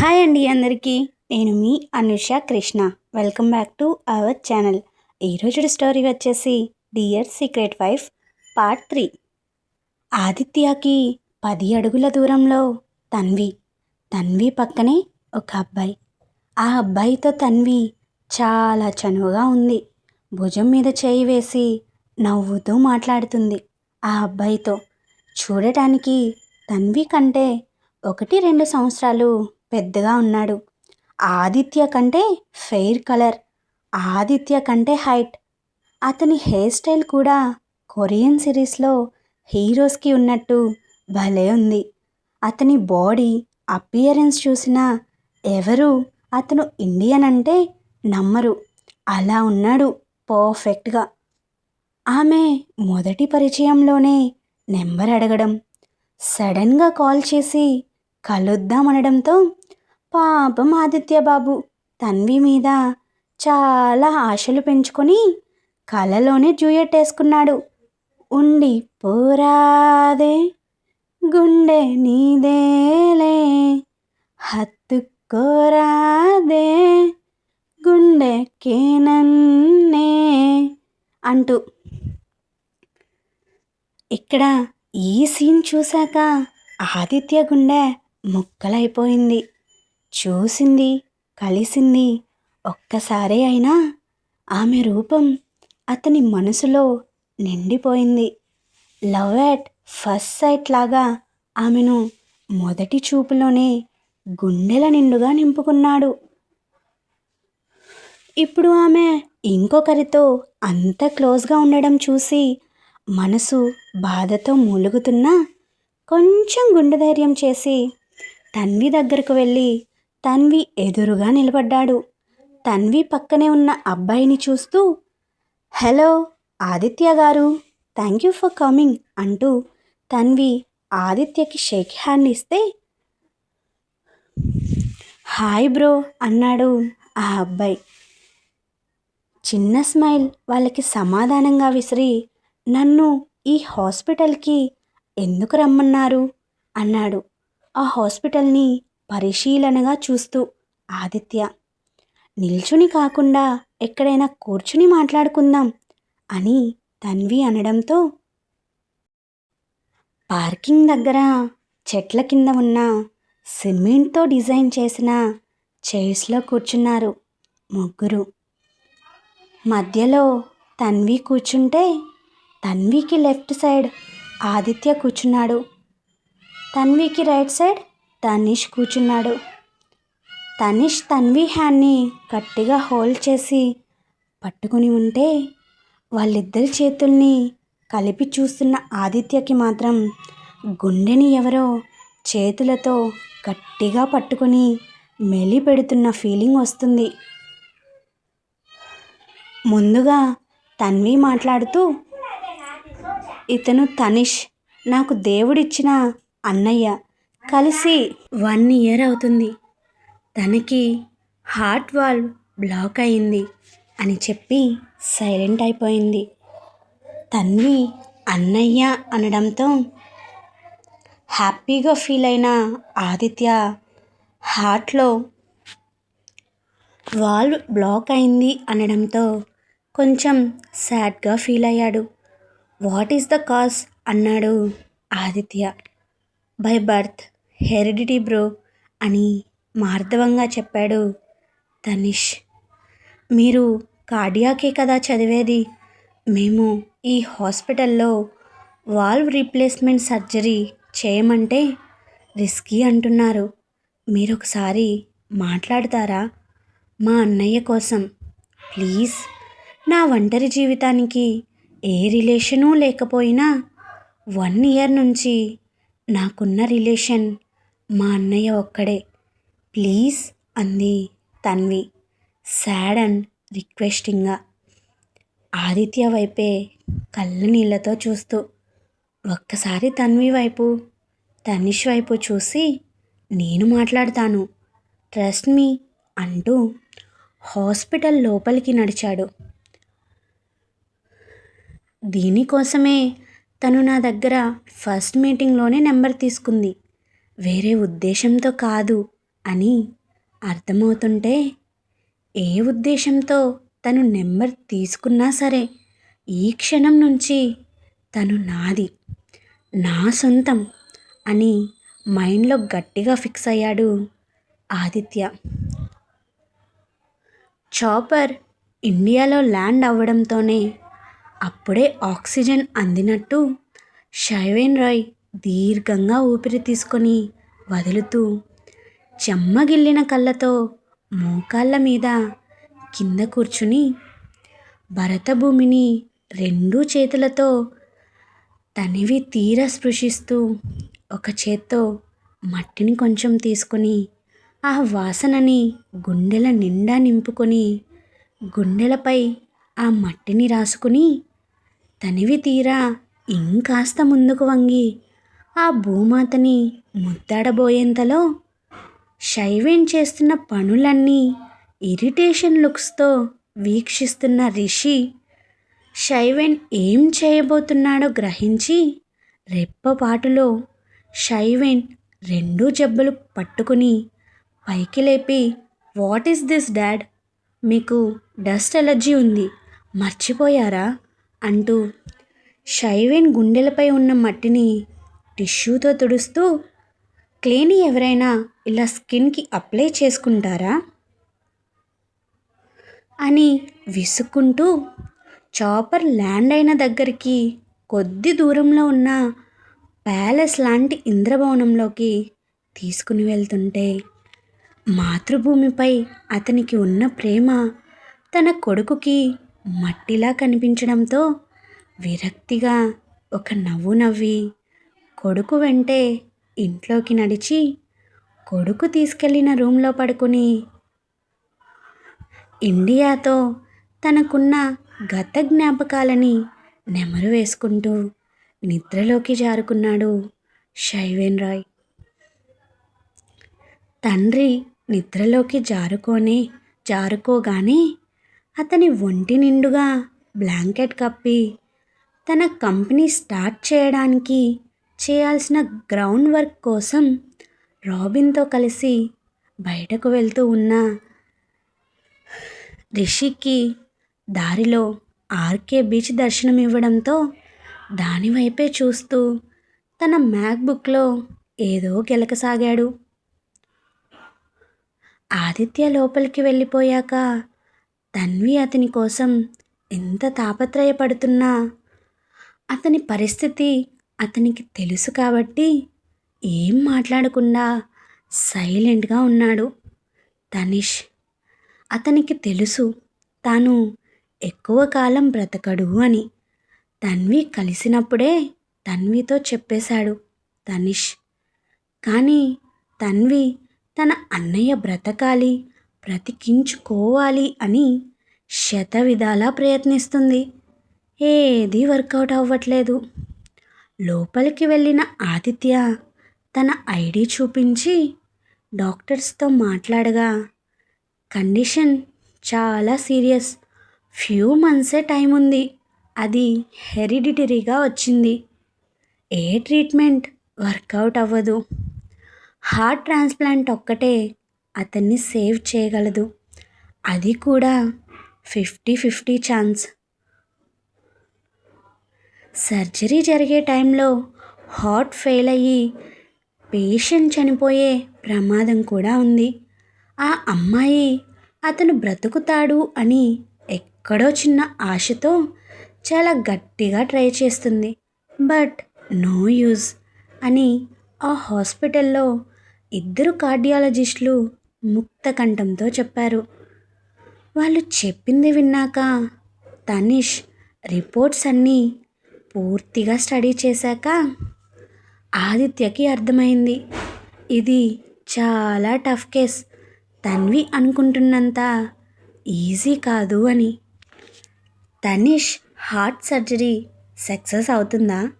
Hi అండి అందరికీ. నేను మీ Anusha Krishna. Welcome back to our channel. ఈరోజు స్టోరీ వచ్చేసి dear secret wife part three. ఆదిత్యకి పది అడుగుల దూరంలో తన్వి. తన్వి పక్కనే ఒక అబ్బాయి. ఆ అబ్బాయితో తన్వి చాలా చనువుగా ఉంది. భుజం మీద చేయి వేసి నవ్వుతూ మాట్లాడుతుంది ఆ అబ్బాయితో. చూడటానికి తన్వి కంటే ఒకటి రెండు సంవత్సరాలు పెద్దగా ఉన్నాడు. ఆదిత్య కంటే ఫెయిర్ కలర్ ఆదిత్య కంటే హైట్. అతని హెయిర్ స్టైల్ కూడా కొరియన్ సిరీస్లో హీరోస్కి ఉన్నట్టు భలే ఉంది. అతని బాడీ అపియరెన్స్ చూసినా ఎవరు అతను ఇండియన్ అంటే నమ్మరు. అలా ఉన్నాడు పర్ఫెక్ట్గా. ఆమె మొదటి పరిచయంలోనే నెంబర్ అడగడం సడన్గా కాల్ చేసి కలుద్దామనడంతో పాపం ఆదిత్య బాబు తన్వి మీద చాలా ఆశలు పెంచుకొని కలలోనే జూయట్ వేసుకున్నాడు. ఉండి పోరాదే గుండె నీదేలే హత్తుకోరాదే గుండె కేనన్నే అంటూ ఇక్కడ ఈ సీన్ చూశాక ఆదిత్య గుండె ముక్కలైపోయింది. చూసింది కలిసింది. ఒక్కసారే అయినా ఆమె రూపం అతని మనసులో నిండిపోయింది. లవ్ యాట్ ఫస్ట్ సైట్ లాగా ఆమెను మొదటి చూపులోనే గుండెల నిండుగా నింపుకున్నాడు. ఇప్పుడు ఆమె ఇంకొకరితో అంత క్లోజ్గా ఉండడం చూసి మనసు బాధతో మూలుగుతున్నా కొంచెం గుండె ధైర్యం చేసి తన్వి దగ్గరకు వెళ్ళి తన్వి ఎదురుగా నిలబడ్డాడు. తన్వి పక్కనే ఉన్న అబ్బాయిని చూస్తూ హలో ఆదిత్య గారు థ్యాంక్ యూ ఫర్ కమింగ్ అంటూ తన్వి ఆదిత్యకి షేక్ హ్యాండ్ ఇస్తే హాయ్ బ్రో అన్నాడు ఆ అబ్బాయి. చిన్న స్మైల్ వాళ్ళకి సమాధానంగా విసిరి నన్ను ఈ హాస్పిటల్కి ఎందుకు రమ్మన్నారు? అన్నాడు. ఆ హాస్పిటల్ని పరిశీలనగా చూస్తూ ఆదిత్య నిల్చుని కాకుండా ఎక్కడైనా కూర్చుని మాట్లాడుకుందాం అని తన్వి అనడంతో పార్కింగ్ దగ్గర చెట్ల కింద ఉన్న సిమెంట్తో డిజైన్ చేసిన చైర్స్లో కూర్చున్నారు ముగ్గురు. మధ్యలో తన్వి కూర్చుంటే తన్వికి లెఫ్ట్ సైడ్ ఆదిత్య కూర్చున్నాడు. తన్వికి రైట్ సైడ్ తనీష్ కూర్చున్నాడు. తనీష్ తన్వి హ్యాండ్ని గట్టిగా హోల్డ్ చేసి పట్టుకుని ఉంటే వాళ్ళిద్దరి చేతుల్ని కలిపి చూస్తున్న ఆదిత్యకి మాత్రం గుండెని ఎవరో చేతులతో గట్టిగా పట్టుకొని మెలి పెడుతున్న ఫీలింగ్ వస్తుంది. ముందుగా తన్వి మాట్లాడుతూ ఇతను తనిష్ నాకు దేవుడిచ్చిన అన్నయ్య కలిసి వన్ ఇయర్ అవుతుంది. తనకి హార్ట్ వాల్వ్ బ్లాక్ అయింది అని చెప్పి సైలెంట్ అయిపోయింది. తన్వి అన్నయ్య అనడంతో హ్యాపీగా ఫీల్ అయిన ఆదిత్య హార్ట్లో వాల్వ్ బ్లాక్ అయింది అనడంతో కొంచెం సాడ్గా ఫీల్ అయ్యాడు. What is the cause? అన్నాడు Aditya. By birth heredity bro అని మార్ధవంగా చెప్పాడు తనిష్ మీరు కార్డియాకే కదా చదివేది? మేము ఈ హాస్పిటల్లో వాల్వ్ రీప్లేస్మెంట్ సర్జరీ చేయమంటే రిస్కీ అంటున్నారు. మీరు ఒకసారి మాట్లాడతారా? మా అన్నయ్య కోసం. ప్లీజ్ నా ఒంటరి జీవితానికి ఏ రిలేషను లేకపోయినా వన్ ఇయర్ నుంచి నాకున్న రిలేషన్ మా అన్నయ్య ఒక్కడే. ప్లీజ్ అంది తన్వి సాడ్ అండ్ రిక్వెస్టింగ్గా. ఆదిత్య వైపే కళ్ళ నీళ్ళతో చూస్తూ ఒక్కసారి తన్వి వైపు తనిష్ వైపు చూసి నేను మాట్లాడతాను ట్రస్ట్ మీ అంటూ హాస్పిటల్ లోపలికి నడిచాడు. దీనికోసమే తను నా దగ్గర ఫస్ట్ మీటింగ్లోనే నెంబర్ తీసుకుంది. వేరే ఉద్దేశంతో కాదు అని అర్థమవుతుంటే ఏ ఉద్దేశంతో తను నెంబర్ తీసుకున్నా సరే ఈ క్షణం నుంచి తను నాది నా సొంతం అని మైండ్లో గట్టిగా ఫిక్స్ అయ్యాడు ఆదిత్య. చాపర్ ఇండియాలో ల్యాండ్ అవ్వడంతోనే అప్పుడే ఆక్సిజన్ అందినట్టు షైవేన్ రాయ్ దీర్ఘంగా ఊపిరి తీసుకొని వదులుతూ చెమ్మగిల్లిన కళ్ళతో మోకాళ్ళ మీద కింద కూర్చుని భరతభూమిని రెండు చేతులతో తనివి తీర స్పృశిస్తూ ఒక చేత్తో మట్టిని కొంచెం తీసుకొని ఆ వాసనని గుండెల నిండా నింపుకొని గుండెలపై ఆ మట్టిని రాసుకుని తనివి తీరా ఇంకాస్త ముందుకు వంగి ఆ భూమాతని ముద్దాడబోయేంతలో షైవేన్ చేస్తున్న పనులన్నీ ఇరిటేషన్ లుక్స్తో వీక్షిస్తున్న రిషి షైవెన్ ఏం చేయబోతున్నాడో గ్రహించి రెప్పపాటులో షైవెన్ రెండు జబ్బులు పట్టుకుని పైకి లేపి వాట్ ఈస్ దిస్ డాడ్? మీకు డస్ట్ ఎలర్జీ ఉంది. మర్చిపోయారా? అంటూ షైవేన్ గుండెలపై ఉన్న మట్టిని టిష్యూతో తుడుస్తూ క్లీని ఎవరైనా ఇలా స్కిన్కి అప్లై చేసుకుంటారా? అని విసుక్కుంటూ చాపర్ ల్యాండ్ అయిన దగ్గరికి కొద్ది దూరంలో ఉన్న ప్యాలెస్ లాంటి ఇంద్రభవనంలోకి తీసుకుని వెళ్తుంటే మాతృభూమిపై అతనికి ఉన్న ప్రేమ తన కొడుకుకి మట్టిలా కనిపించడంతో విరక్తిగా ఒక నవ్వు నవ్వి కొడుకు వెంటే ఇంట్లోకి నడిచి కొడుకు తీసుకెళ్ళిన రూమ్లో పడుకుని ఇండియాతో తనకున్న గత జ్ఞాపకాలని నెమరు వేసుకుంటూ నిద్రలోకి జారుకున్నాడు షైవేన్ రాయ్. తండ్రి నిద్రలోకి జారుకోనే జారుకోగానే అతని ఒంటి నిండుగా బ్లాంకెట్ కప్పి తన కంపెనీ స్టార్ట్ చేయడానికి చేయాల్సిన గ్రౌండ్ వర్క్ కోసం రాబిన్తో కలిసి బయటకు వెళ్తూ ఉన్న రిషికి దారిలో ఆర్కే బీచ్ దర్శనం ఇవ్వడంతో దానివైపే చూస్తూ తన మ్యాక్బుక్లో ఏదో గెలకసాగాడు. ఆదిత్య లోపలికి వెళ్ళిపోయాక తన్వి అతని కోసం ఎంత తాపత్రయపడుతున్నా అతని పరిస్థితి అతనికి తెలుసు కాబట్టి ఏం మాట్లాడకుండా సైలెంట్గా ఉన్నాడు. తనిష్ అతనికి తెలుసు తాను ఎక్కువ కాలం బ్రతకడు అని. తన్వి కలిసినప్పుడే తన్వితో చెప్పేశాడు తనిష్. కానీ తన్వి తన అన్నయ్య బ్రతకాలి బ్రతికించుకోవాలి అని శత విధాలా ప్రయత్నిస్తుంది. ఏది వర్కౌట్ అవ్వట్లేదు. లోపలికి వెళ్ళిన ఆదిత్య తన ఐడి చూపించి డాక్టర్స్తో మాట్లాడగా కండిషన్ చాలా సీరియస్. ఫ్యూ మంత్సే టైం ఉంది. అది హెరిడిటరీగా వచ్చింది. ఏ ట్రీట్మెంట్ వర్కౌట్ అవ్వదు. హార్ట్ ట్రాన్స్ప్లాంట్ ఒక్కటే అతన్ని సేవ్ చేయగలదు. అది కూడా ఫిఫ్టీ ఫిఫ్టీ ఛాన్స్. సర్జరీ జరిగే టైంలో హార్ట్ ఫెయిల్ అయ్యి పేషెంట్ చనిపోయే ప్రమాదం కూడా ఉంది. ఆ అమ్మాయి అతను బ్రతుకుతాడు అని ఎక్కడో చిన్న ఆశతో చాలా గట్టిగా ట్రై చేస్తుంది. బట్ నో యూజ్ అని ఆ హాస్పిటల్లో ఇద్దరు కార్డియాలజిస్టులు ముక్త కంఠంతో చెప్పారు. వాళ్ళు చెప్పింది విన్నాక తనిష్ రిపోర్ట్స్ అన్నీ పూర్తిగా స్టడీ చేశాక ఆదిత్యకి అర్థమైంది. ఇది చాలా టఫ్ కేస్. తన్వి అనుకుంటున్నంత ఈజీ కాదు అని. తనిష్ హార్ట్ సర్జరీ సక్సెస్ అవుతుందా?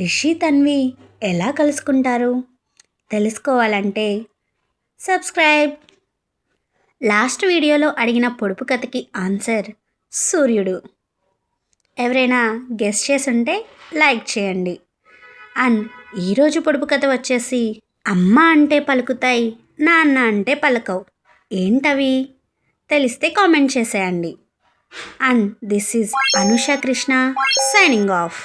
రిషి తన్వి ఎలా కలుసుకుంటారు? తెలుసుకోవాలంటే సబ్స్క్రైబ్ లాస్ట్ వీడియోలో అడిగిన పొడుపు కథకి ఆన్సర్ సూర్యుడు. ఎవరైనా గెస్ట్ చేసి ఉంటే లైక్ చేయండి అండ్ ఈరోజు పొడుపు కథ వచ్చేసి అమ్మ అంటే పలుకుతాయి నాన్న అంటే పలకవు. ఏంటవి? తెలిస్తే కామెంట్ చేసేయండి. And this is Anusha Krishna signing off